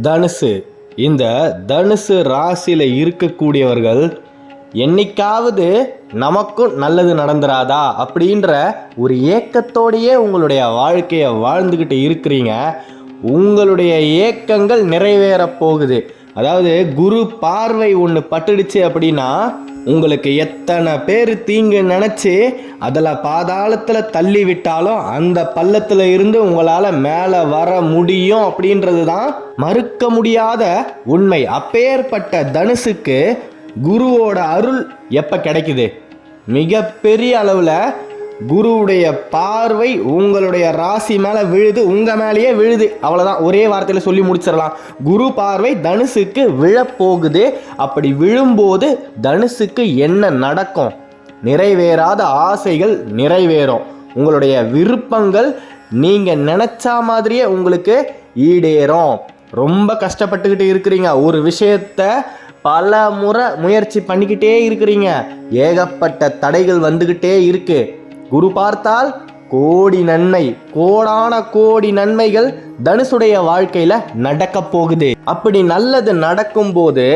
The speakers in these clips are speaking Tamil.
தனுசு. இந்த தனுசு ராசியில் இருக்கக்கூடியவர்கள் என்னைக்காவது நமக்கும் நல்லது நடந்துராதா அப்படின்ற ஒரு ஏக்கத்தோடையே உங்களுடைய வாழ்க்கையை வாழ்ந்துக்கிட்டு இருக்கிறீங்க. உங்களுடைய ஏக்கங்கள் நிறைவேற போகுது. அதாவது குரு பார்வை ஒன்று பட்டுடுச்சு அப்படின்னா உங்களுக்கு எத்தனை பேர் தீங்கு நினச்சி அதில் பாதாளத்தில் தள்ளி விட்டாலும் அந்த பள்ளத்தில் இருந்து உங்களால் மேலே வர முடியும் அப்படின்றது தான் மறுக்க முடியாத உண்மை. அப்பேற்பட்ட தனுசுக்கு குருவோட அருள் எப்போ கிடைக்குது? மிகப்பெரிய அளவில் குருவுடைய பார்வை உங்களுடைய ராசி மேலே விழுது உங்கள் மேலேயே விழுது. அவ்வளோதான் ஒரே வார்த்தையில் சொல்லி முடிச்சிடலாம். குரு பார்வை தனுசுக்கு விழப்போகுது. அப்படி விழும்போது தனுசுக்கு என்ன நடக்கும்? நிறைவேறாத ஆசைகள் நிறைவேறும். உங்களுடைய விருப்பங்கள் நீங்கள் நினச்சா மாதிரியே உங்களுக்கு ஈடேறும். ரொம்ப கஷ்டப்பட்டுக்கிட்டு இருக்கிறீங்க. ஒரு விஷயத்த பல முறை முயற்சி பண்ணிக்கிட்டே இருக்கிறீங்க. ஏகப்பட்ட தடைகள் வந்துக்கிட்டே இருக்குது குரு பார்த்தால் கோடி நன்மை கோடான கோடி நன்மைகள் தனுசுடைய வாழ்க்கையில நடக்க போகுது. அப்படி நல்லது நடக்கும் போது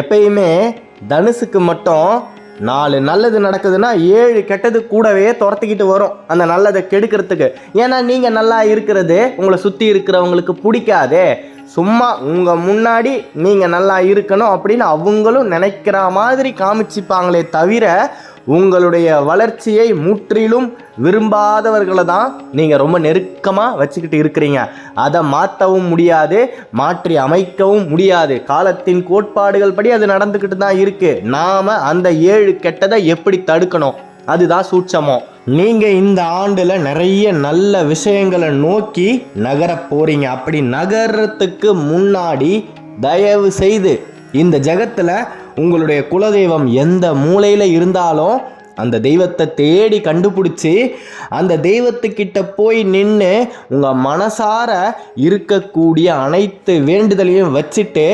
எப்பயுமே தனுசுக்கு மட்டும் நாலு நல்லது நடக்குதுன்னா ஏழு கெட்டது கூடவே துரத்துக்கிட்டு வரும். அந்த நல்லதை கெடுக்கிறதுக்கு. ஏன்னா நீங்கள் நல்லா இருக்கிறது உங்களை சுற்றி இருக்கிறவங்களுக்கு பிடிக்காதே. சும்மா உங்கள் முன்னாடி நீங்கள் நல்லா இருக்கணும் அப்படின்னு அவங்களும் நினைக்கிற மாதிரி காமிச்சிப்பாங்களே தவிர உங்களுடைய வளர்ச்சியை முற்றிலும் விரும்பாதவர்களை தான் நீங்கள் ரொம்ப நெருக்கமாக வச்சுக்கிட்டு இருக்கிறீங்க. அதை மாற்றவும் முடியாது மாற்றி அமைக்கவும் முடியாது. காலத்தின் கோட்பாடுகள் படி அது நடந்துக்கிட்டு தான் இருக்குது நாம் அந்த ஏழு கெட்டதை எப்படி தடுக்கணும்? அதுதான் சூட்சமம். நீங்கள் இந்த ஆண்டில் நிறைய நல்ல விஷயங்களை நோக்கி நகர போகிறீங்க அப்படி நகரத்துக்கு முன்னாடி தயவு செய்து இந்த ஜகத்தில் உங்களுடைய குலதெய்வம் எந்த மூலையில் இருந்தாலும் அந்த தெய்வத்தை தேடி கண்டுபிடிச்சி அந்த தெய்வத்துக்கிட்ட போய் நின்று உங்கள் மனசார இருக்கக்கூடிய அனைத்து வேண்டுதலையும் வச்சுட்டு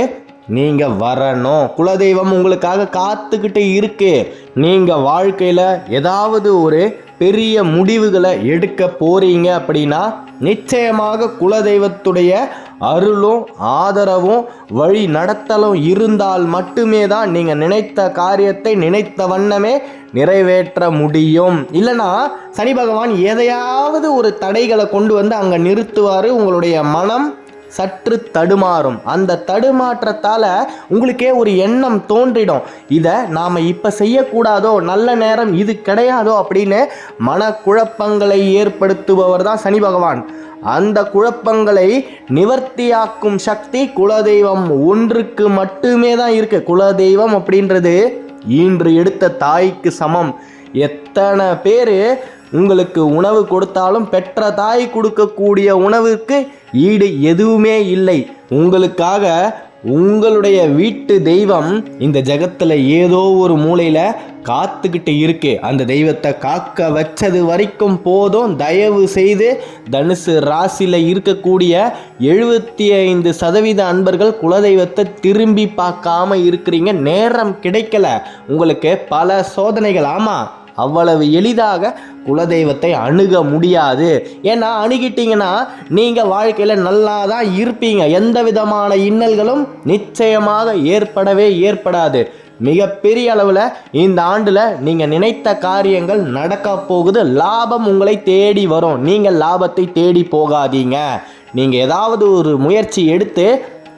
நீங்கள் வரணும். குலதெய்வம் உங்களுக்காக காத்துக்கிட்டு இருக்கு. நீங்கள் வாழ்க்கையில் ஏதாவது ஒரு பெரிய முடிவுகளை எடுக்க போறீங்க அப்படின்னா நிச்சயமாக குலதெய்வத்துடைய அருளும் ஆதரவும் வழி நடத்தலும் இருந்தால் மட்டுமே தான் நீங்கள் நினைத்த காரியத்தை நினைத்த வண்ணமே நிறைவேற்ற முடியும். இல்லைனா சனி பகவான் எதையாவது ஒரு தடைகளை கொண்டு வந்து அங்கே நிறுத்துவார். உங்களுடைய மனம் சற்று தடுமாறும். அந்த தடுமாற்றத்தால் உங்களுக்கே ஒரு எண்ணம் தோன்றிடும். இதை நாம் இப்போ செய்யக்கூடாதோ நல்ல நேரம் இது கிடையாதோ அப்படின்னு மனக்குழப்பங்களை ஏற்படுத்துபவர் தான் சனி பகவான். அந்த குழப்பங்களை நிவர்த்தியாக்கும் சக்தி குலதெய்வம் ஒன்றுக்கு மட்டுமே தான் இருக்கு. குலதெய்வம் அப்படின்றது ஈன்று எடுத்த தாய்க்கு சமம். எத்தனை பேர் உங்களுக்கு உணவு கொடுத்தாலும் பெற்ற தாய் கொடுக்கக்கூடிய உணவுக்கு ஈடு எதுவுமே இல்லை. உங்களுக்காக உங்களுடைய வீட்டு தெய்வம் இந்த ஜகத்தில் ஏதோ ஒரு மூலையில் காத்துக்கிட்டு இருக்கு. அந்த தெய்வத்தை காக்க வச்சது வரைக்கும் போதும். தயவு செய்து தனுசு ராசியில் இருக்கக்கூடிய எழுபத்தி ஐந்து சதவீத அன்பர்கள் குலதெய்வத்தை திரும்பி பார்க்காம இருக்கிறீங்க. நேரம் கிடைக்கல. உங்களுக்கு பல சோதனைகள். ஆமாம் அவ்வளவு எளிதாக குலதெய்வத்தை அணுக முடியாது. ஏன்னா அணுகிட்டீங்கன்னா நீங்கள் வாழ்க்கையில் நல்லா தான் இருப்பீங்க. எந்த விதமான இன்னல்களும் நிச்சயமாக ஏற்படவே ஏற்படாது. மிகப்பெரிய அளவில் இந்த ஆண்டில் நீங்கள் நினைத்த காரியங்கள் நடக்க போகுது. லாபம் உங்களை தேடி வரும். நீங்கள் லாபத்தை தேடி போகாதீங்க. நீங்கள் ஏதாவது ஒரு முயற்சி எடுத்து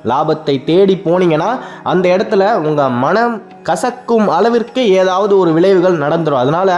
லாபத்தை தேடி போனீங்கன்னா அந்த இடத்துல உங்கள் மனம் கசக்கும் அளவிற்கு ஏதாவது ஒரு விளைவுகள் நடந்துடும் அதனால்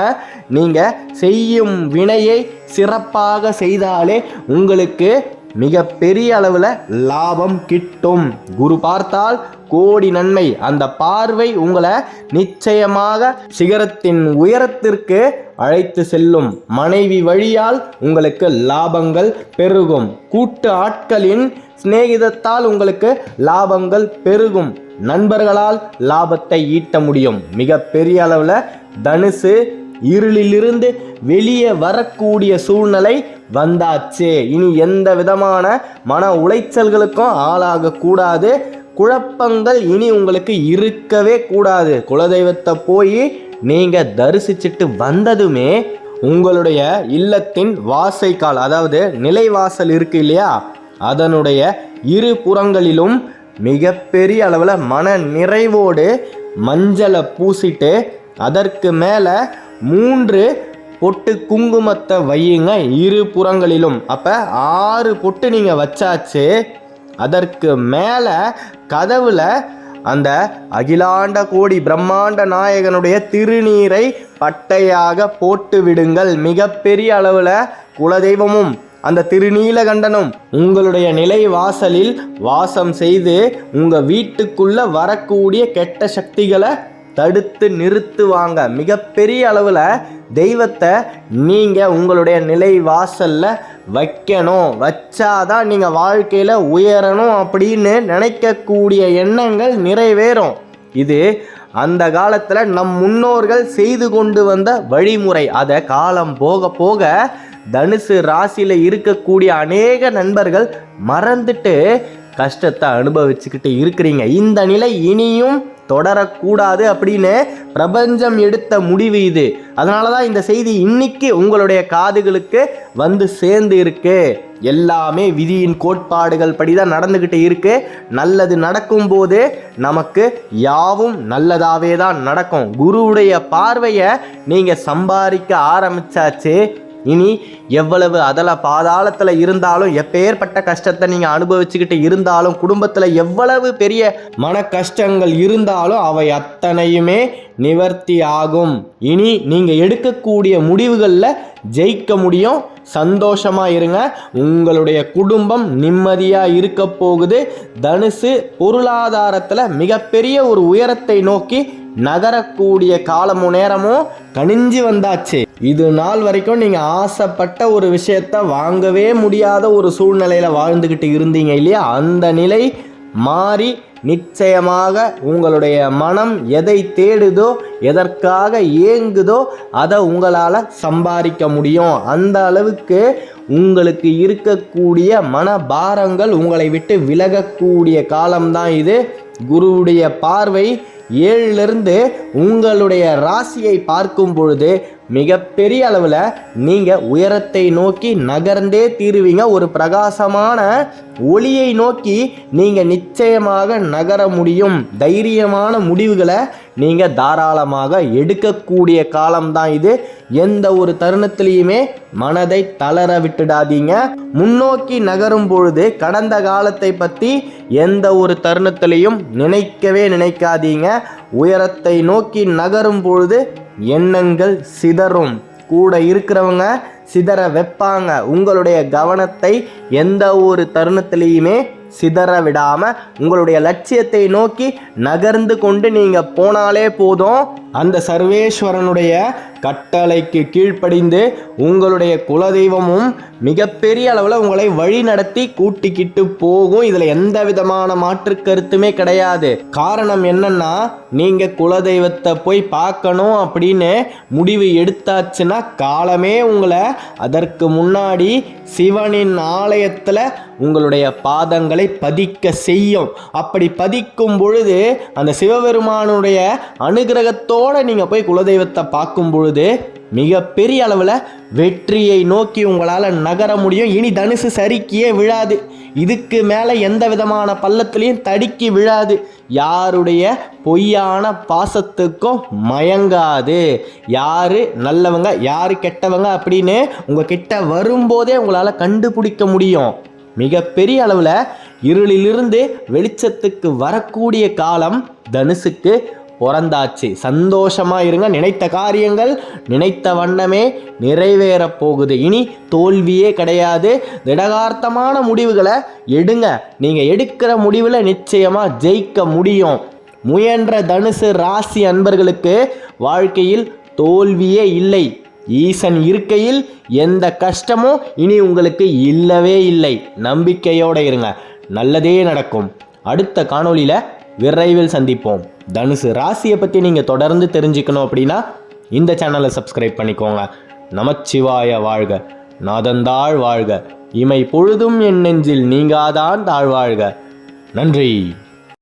நீங்கள் செய்யும் வினையை சிறப்பாக செய்தாலே உங்களுக்கு மிக பெரிய அளவில் லாபம் கிட்டும். குரு பார்த்தால் கோடி நன்மை. அந்த பார்வை உங்களை நிச்சயமாக சிகரத்தின் உயரத்திற்கு அழைத்து செல்லும். மனைவி வழியால் உங்களுக்கு லாபங்கள் பெருகும். கூட்டு ஆட்களின் சிநேகிதத்தால் உங்களுக்கு லாபங்கள் பெருகும். நண்பர்களால் லாபத்தை ஈட்ட முடியும். மிக பெரிய அளவில் தனுசு இருளிலிருந்து வெளியே வரக்கூடிய சூழ்நிலை வந்தாச்சு. இனி எந்த விதமான மன உளைச்சல்களுக்கும் ஆளாகக்கூடாது குழப்பங்கள் இனி உங்களுக்கு இருக்கவே கூடாது. குலதெய்வத்தை போய் நீங்கள் தரிசிச்சுட்டு வந்ததுமே உங்களுடைய இல்லத்தின் வாசைக்கால் அதாவது நிலைவாசல் இருக்கு இல்லையா? அதனுடைய இரு புறங்களிலும் மிகப்பெரிய அளவில் மன நிறைவோடு மஞ்சளை பூசிட்டு அதற்கு மேலே மூன்று பொட்டு குங்குமத்தை வையுங்க இரு புறங்களிலும். அப்போ ஆறு பொட்டு நீங்கள் வச்சாச்சு அதற்கு மேலே கதவில் அந்த அகிலாண்ட கோடி பிரம்மாண்ட நாயகனுடைய திருநீரை பட்டையாக போட்டு விடுங்கள். மிகப்பெரிய அளவில் குலதெய்வமும் அந்த திருநீலகண்டனும் உங்களுடைய நிலை வாசலில் வாசம் செய்து உங்கள் வீட்டுக்குள்ளே வரக்கூடிய கெட்ட சக்திகளை தடுத்து நிறுத்துவாங்க மிகப்பெரிய அளவில் தெய்வத்தை நீங்கள் உங்களுடைய நிலை வாசலில் வைக்கணும். வச்சாதான் நீங்கள் வாழ்க்கையில் உயரணும் அப்படின்னு நினைக்கக்கூடிய எண்ணங்கள் நிறைவேறும். இது அந்த காலத்தில் நம் முன்னோர்கள் செய்து கொண்டு வந்த வழிமுறை. அதை காலம் போக போக தனுசு ராசியில் இருக்கக்கூடிய அநேக நண்பர்கள் மறந்துட்டு கஷ்டத்தை அனுபவிச்சுக்கிட்டு இருக்கிறீங்க. இந்த நிலை இனியும் தொடரக்கூடாது அப்படின்னு பிரபஞ்சம் எடுத்த முடிவு இது. அதனால தான் இந்த செய்தி இன்னைக்கு உங்களுடைய காதுகளுக்கு வந்து சேர்ந்து இருக்கு. எல்லாமே விதியின் கோட்பாடுகள் படி தான் நடந்துக்கிட்டு இருக்கு. நல்லது நடக்கும்போது நமக்கு யாவும் நல்லதாகவே தான் நடக்கும். குருவுடைய பார்வையை நீங்கள் சம்பாதிக்க ஆரம்பிச்சாச்சு. இனி எவ்வளவு அதல பாதாளத்தில் இருந்தாலும் எப்பேற்பட்ட கஷ்டத்தை நீங்கள் அனுபவிச்சுக்கிட்டு இருந்தாலும் குடும்பத்தில் எவ்வளவு பெரிய மன கஷ்டங்கள் இருந்தாலும் அவை அத்தனையுமே நிவர்த்தி ஆகும். இனி நீங்கள் எடுக்கக்கூடிய முடிவுகளில் ஜெயிக்க முடியும். சந்தோஷமாக இருங்க. உங்களுடைய குடும்பம் நிம்மதியாக இருக்க போகுது. தனுசு பொருளாதாரத்தில் மிகப்பெரிய ஒரு உயரத்தை நோக்கி நகரக்கூடிய காலமும் நேரமும் கணிஞ்சு வந்தாச்சு. இது நாள் வரைக்கும் நீங்கள் ஆசைப்பட்ட ஒரு விஷயத்த வாங்கவே முடியாத ஒரு சூழ்நிலையில் வாழ்ந்துக்கிட்டு இருந்தீங்க இல்லையா? அந்த நிலை மாறி நிச்சயமாக உங்களுடைய மனம் எதை தேடுதோ எதற்காக ஏங்குதோ அதை உங்களால் சம்பாதிக்க முடியும். அந்த அளவுக்கு உங்களுக்கு இருக்கக்கூடிய மன பாரங்கள் உங்களை விட்டு விலகக்கூடிய காலம்தான் இது. குருவுடைய பார்வை ஏழுலேருந்து உங்களுடைய ராசியை பார்க்கும் பொழுது மிகப்பெரிய அளவில் நீங்கள் உயரத்தை நோக்கி நகர்ந்தே தீருவீங்க. ஒரு பிரகாசமான ஒளியை நோக்கி நீங்கள் நிச்சயமாக நகர முடியும். தைரியமான முடிவுகளை நீங்கள் தாராளமாக எடுக்கக்கூடிய காலம்தான் இது. எந்த ஒரு தருணத்திலையுமே மனதை தளர விட்டுடாதீங்க. முன்னோக்கி நகரும் பொழுது கடந்த காலத்தை பற்றி எந்த ஒரு தருணத்திலையும் நினைக்கவே நினைக்காதீங்க. உயரத்தை நோக்கி நகரும் பொழுது எண்ணங்கள் சிதறும். கூட இருக்கிறவங்க சிதற வைப்பாங்க. உங்களுடைய கவனத்தை எந்த ஒரு தருணத்திலையுமே சிதற விடாமல் உங்களுடைய லட்சியத்தை நோக்கி நகர்ந்து கொண்டு நீங்கள் போனாலே போதும். அந்த சர்வேஸ்வரனுடைய கட்டளைக்கு கீழ்ப்படிந்து உங்களுடைய குலதெய்வமும் மிகப்பெரிய அளவில் உங்களை வழி நடத்தி கூட்டிக்கிட்டு போகும். இதில் எந்த விதமான மாற்று கருத்துமே கிடையாது. காரணம் என்னன்னா நீங்கள் குலதெய்வத்தை போய் பார்க்கணும் அப்படின்னு முடிவு எடுத்தாச்சுன்னா காலமே உங்களை அதற்கு முன்னாடி சிவனின் ஆலயத்தில் உங்களுடைய பாதங்களை பதிக்க செய்யும். அப்படி பதிக்கும் பொழுது அந்த சிவபெருமானுடைய அனுகிரகத்தோடு நீங்கள் போய் குலதெய்வத்தை பார்க்கும் பொழுது மிகப்பெரிய அளவில் வெற்றியை நோக்கி உங்களால் நகர முடியும். இனி தனுசு சறுக்கியே விழாது. இதுக்கு மேலே எந்த விதமான பள்ளத்துலேயும் தடுக்கி விழாது. யாருடைய பொய்யான பாசத்துக்கும் மயங்காது. யார் நல்லவங்க யார் கெட்டவங்க அப்படின்னு உங்கள் கிட்ட வரும்போதே உங்களால் கண்டுபிடிக்க முடியும். மிகப்பெரிய அளவில் இருளிலிருந்து வெளிச்சத்துக்கு வரக்கூடிய காலம் தனுசுக்கு பிறந்தாச்சு. சந்தோஷமாக இருங்க. நினைத்த காரியங்கள் நினைத்த வண்ணமே நிறைவேறப் போகுது. இனி தோல்வியே கிடையாது. திடகார்த்தமான முடிவுகளை எடுங்க. நீங்கள் எடுக்கிற முடிவில் நிச்சயமாக ஜெயிக்க முடியும். முயன்ற தனுசு ராசி அன்பர்களுக்கு வாழ்க்கையில் தோல்வியே இல்லை. ஈசன் இருக்கையில் எந்த கஷ்டமும் இனி உங்களுக்கு இல்லவே இல்லை. நம்பிக்கையோடு இருங்க. நல்லதே நடக்கும். அடுத்த காணொளியில் விரைவில் சந்திப்போம். தனுசு ராசியை பற்றி நீங்கள் தொடர்ந்து தெரிஞ்சுக்கணும் அப்படின்னா இந்த சேனலை சப்ஸ்கிரைப் பண்ணிக்கோங்க. நமச்சிவாய வாழ்க. நாதந்தாள் வாழ்க. இமை பொழுதும் என் நெஞ்சில் நீங்காதான் தாழ்வாழ்க. நன்றி.